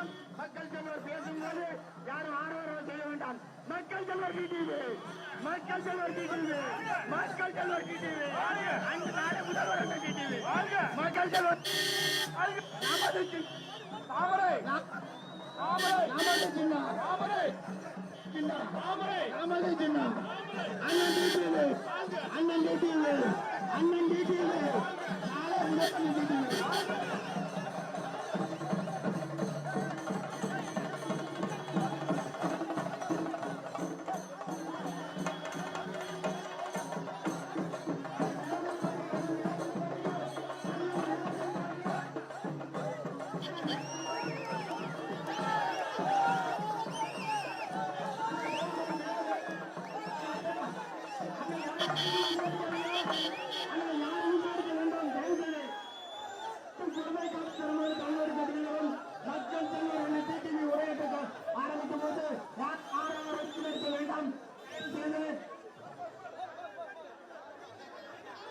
வேண்டாம். மக்கள் செல்வர் பேசும்போது யாரும் ஆர்வம் செய்ய வேண்டாம். மக்கள் செல்வர் டிடிவி மக்கள் செல்வர் டிடிவி மக்கள் செல்வர் டிடிவி அன்று நாளை முதல்வர் என்ற டிடிவி மக்கள் செல்வர் நமது தாமரை தாமரை நமது சின்ன தாமரை சின்னம் தாமரை நமது சின்னம் அண்ணன் டிடிவி அண்ணன் டிடிவி அண்ணன் டிடிவி நாளை முதல்வர் டிடிவி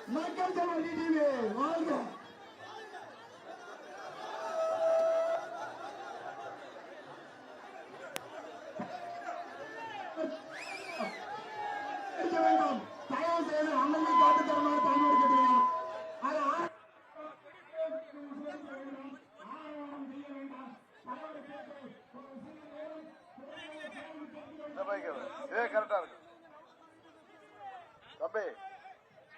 மக்கள் தமிழ் டிடிவி வாழ்க! தம்பி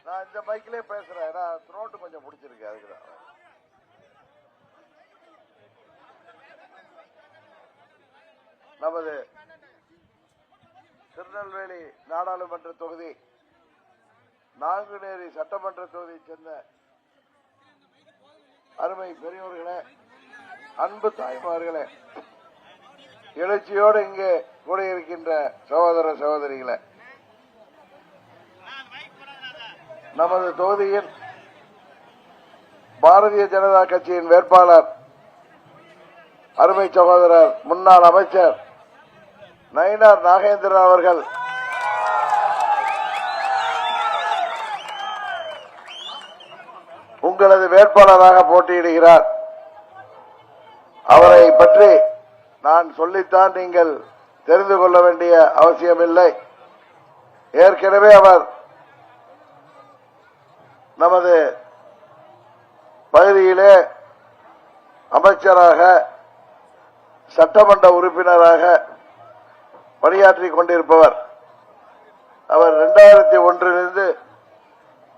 நான் இந்த பைக்லயே பேசுறேன். ஏன்னா த்ரோட்டு கொஞ்சம் பிடிச்சிருக்கு அதுக்கு தான் நமது திருநெல்வேலி நாடாளுமன்ற தொகுதி நாங்குநேரி சட்டமன்ற தொகுதியைச் சேர்ந்த அருமை பெரியோர்களே அன்பு தாய்மார்களே எழுச்சியோடு இங்கே கூடியிருக்கின்ற சகோதர சகோதரிகளை நமது தொகுதியில் பாரதிய ஜனதா கட்சியின் வேட்பாளர் அருமை சகோதரர் முன்னாள் அமைச்சர் நயினார் நாகேந்திரன் அவர்கள். உங்களது வேட்பாளராக போட்டியிடுகிறார். அவரை பற்றி நான் சொல்லித்தான் நீங்கள் தெரிந்து கொள்ள வேண்டிய அவசியமில்லை. ஏற்கனவே அவர் நமது பகுதியிலே அமைச்சராக சட்டமன்ற உறுப்பினராக பணியாற்றிக் கொண்டிருப்பவர் அவர் இரண்டாயிரத்தி ஒன்றிலிருந்து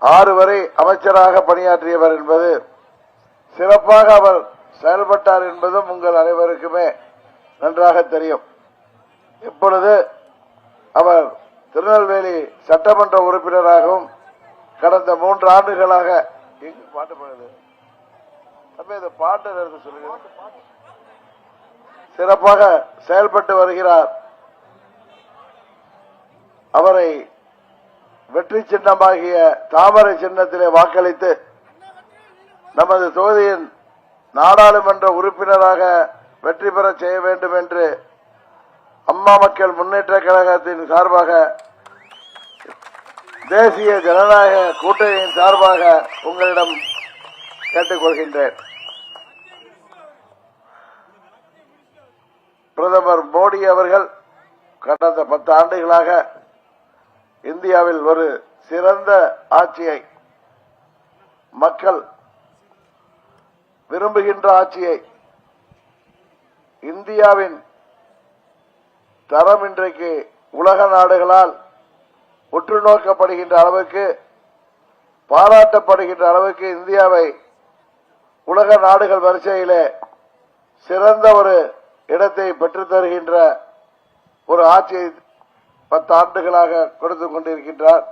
ஆறு வரை அமைச்சராக பணியாற்றியவர் என்பது சிறப்பாக அவர் செயல்பட்டார் என்பதும் உங்கள் அனைவருக்குமே நன்றாக தெரியும். இப்பொழுது அவர் திருநெல்வேலி சட்டமன்ற உறுப்பினராகவும் கடந்த மூன்று ஆண்டுகளாக எங்க பாட்டு பாடுது. தம்பி இந்த பாட்டு சொல்லுங்க. சிறப்பாக செயல்பட்டு வருகிறார். அவரை வெற்றி சின்னமாகிய தாமரை சின்னத்திலே வாக்களித்து நமது தொகுதியின் நாடாளுமன்ற உறுப்பினராக வெற்றி பெற செய்ய வேண்டும் என்று அம்மா மக்கள் முன்னேற்ற கழகத்தின் சார்பாக தேசிய ஜனநாயக கூட்டணியின் சார்பாக உங்களிடம் கேட்டுக்கொள்கின்றேன் பிரதமர் மோடி அவர்கள் கடந்த பத்து ஆண்டுகளாக இந்தியாவில் ஒரு சிறந்த ஆட்சியை மக்கள் விரும்புகின்ற ஆட்சியை இந்தியாவின் தரம் இன்றைக்கு உலக நாடுகளால் உற்று நோக்கப்படுகின்ற அளவுக்கு பாராட்டப்படுகின்ற அளவுக்கு இந்தியாவை உலக நாடுகள் வரிசையிலே சிறந்த ஒரு இடத்தை பெற்றுத் தருகின்ற ஒரு ஆட்சியை பத்து ஆண்டுகளாக கொடுத்து கொண்டிருக்கின்றார்.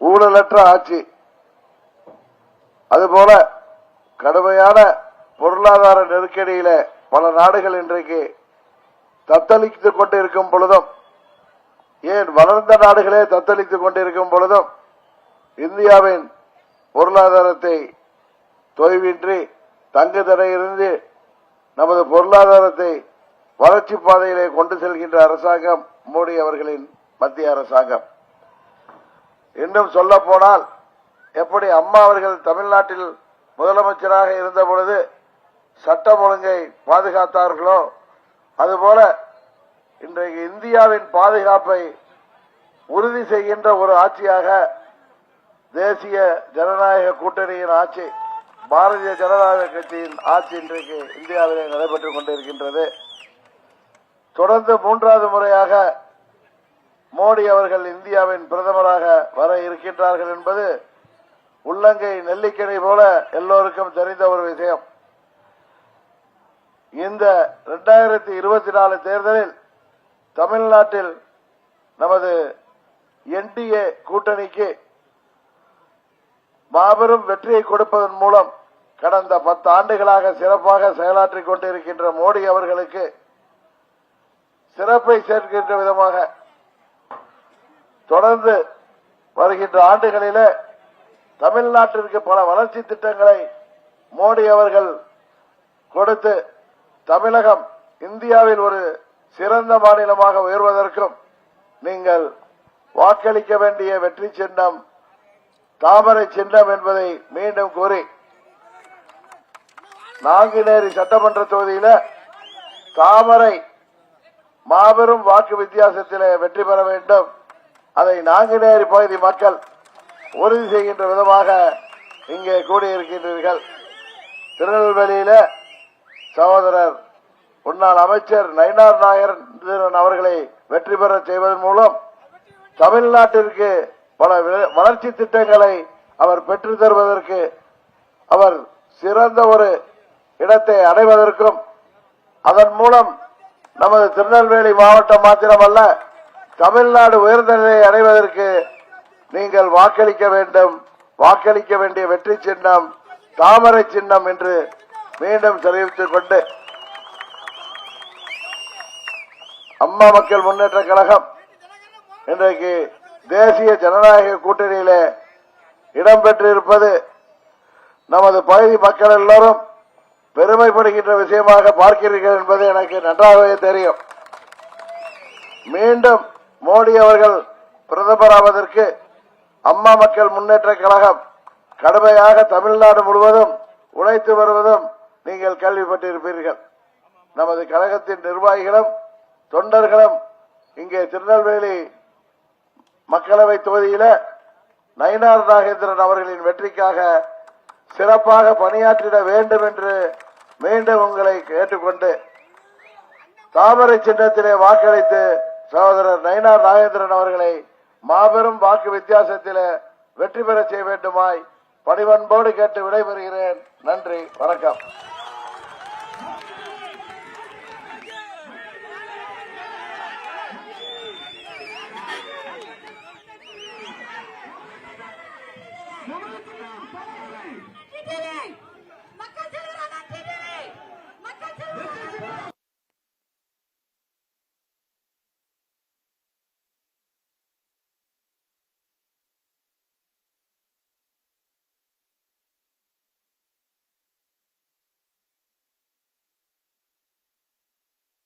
ஊழலற்ற ஆட்சி. அதுபோல கடுமையான பொருளாதார நெருக்கடியில பல நாடுகள் இன்றைக்கு தத்தளித்துக் கொண்டிருக்கும் பொழுதும் ஏன் வளர்ந்த நாடுகளே தத்தளித்துக் கொண்டிருக்கும் பொழுதும் இந்தியாவின் பொருளாதாரத்தை தொய்வின்றி தங்கு தடையிருந்து நமது பொருளாதாரத்தை வளர்ச்சி பாதையிலே கொண்டு செல்கின்ற அரசாங்கம் மோடி அவர்களின் மத்திய அரசாங்கம். இன்னும் சொல்ல போனால் எப்படி அம்மா அவர்கள் தமிழ்நாட்டில் முதலமைச்சராக இருந்த பொழுது சட்டம் ஒழுங்கை பாதுகாத்தார்களோ அதுபோல இன்றைக்கு இந்தியாவின் பாதுகாப்பை உறுதி செய்கின்ற ஒரு ஆட்சியாக தேசிய ஜனநாயக கூட்டணியின் ஆட்சி பாரதிய ஜனநாயக கட்சியின் ஆட்சி இன்றைக்கு இந்தியாவிலே நடைபெற்றுக் கொண்டிருக்கின்றது. தொடர்ந்து மூன்றாவது முறையாக மோடி அவர்கள் இந்தியாவின் பிரதமராக வர இருக்கின்றார்கள் என்பது உள்ளங்கை நெல்லிக்கணி போல எல்லோருக்கும் தெரிந்த ஒரு விஷயம். இந்த இரண்டாயிரத்தி இருபத்தி நாலு தேர்தலில் தமிழ்நாட்டில் நமது என்டிஏ கூட்டணிக்கு மாபெரும் வெற்றியை கொடுப்பதன் மூலம் கடந்த பத்து ஆண்டுகளாக சிறப்பாக செயலாற்றிக் கொண்டிருக்கின்ற மோடி அவர்களுக்கு சிறப்பை சேர்க்கின்ற விதமாக தொடர்ந்து வருகின்ற ஆண்டுகளிலே தமிழ்நாட்டிற்கு பல வளர்ச்சி திட்டங்களை மோடி அவர்கள் கொடுத்து தமிழகம் இந்தியாவில் ஒரு சிறந்த மாநிலமாக உயர்வதற்கும் நீங்கள் வாக்களிக்க வேண்டிய வெற்றி சின்னம் தாமரை சின்னம் என்பதை மீண்டும் கூறி நாங்குநேரி சட்டமன்ற தொகுதியில தாமரை மாபெரும் வாக்கு வித்தியாசத்தில் வெற்றி பெற வேண்டும். அதை நாங்குநேரி பகுதி மக்கள் உறுதி செய்கின்ற விதமாக இங்கே கூடியிருக்கின்றீர்கள். திருநெல்வேலியில சகோதரர் முன்னாள் அமைச்சர் நயினார் நாயர் அவர்களை வெற்றி பெற செய்வதன் மூலம் தமிழ்நாட்டிற்கு பல வளர்ச்சி திட்டங்களை அவர் பெற்று தருவதற்கு அவர் சிறந்த ஒரு இடத்தை அடைவதற்கும் அதன் மூலம் நமது திருநெல்வேலி மாவட்டம் மாத்திரமல்ல தமிழ்நாடு உயர்ந்த நிலையை அடைவதற்கு நீங்கள் வாக்களிக்க வேண்டும். வாக்களிக்க வேண்டிய வெற்றி சின்னம் தாமரை சின்னம் என்று மீண்டும் தெரிவித்துக் கொண்டு அம்மா மக்கள் முன்னேற்ற கழகம். இன்றைக்கு தேசிய ஜனநாயக கூட்டணியிலே இடம்பெற்றிருப்பது நமது பகுதி மக்கள் எல்லோரும் பெருமைப்படுகின்ற விஷயமாக பார்க்கிறீர்கள் என்பது எனக்கு நன்றாகவே தெரியும். மீண்டும் மோடி அவர்கள் பிரதமராவதற்கு அம்மா மக்கள் முன்னேற்ற கழகம் கடுமையாக தமிழ்நாடு முழுவதும் உழைத்து வருவதும் நீங்கள் கேள்விப்பட்டிருப்பீர்கள். நமது கழகத்தின் நிர்வாகிகளும் தொண்டர்களும் இங்கே திருநெல்வேலி மக்களவை தொகுதியில நயினார் நாகேந்திரன் அவர்களின் வெற்றிக்காக சிறப்பாக பணியாற்றிட வேண்டும் என்று மீண்டும் உங்களை கேட்டுக்கொண்டு தாமரை சின்னத்திலே வாக்களித்து சகோதரர் நயினார் நாகேந்திரன் அவர்களை மாபெரும் வாக்கு வித்தியாசத்திலே வெற்றி பெற செய்ய வேண்டுமாய் பணிவன்போடு கேட்டு விடைபெறுகிறேன். நன்றி வணக்கம்.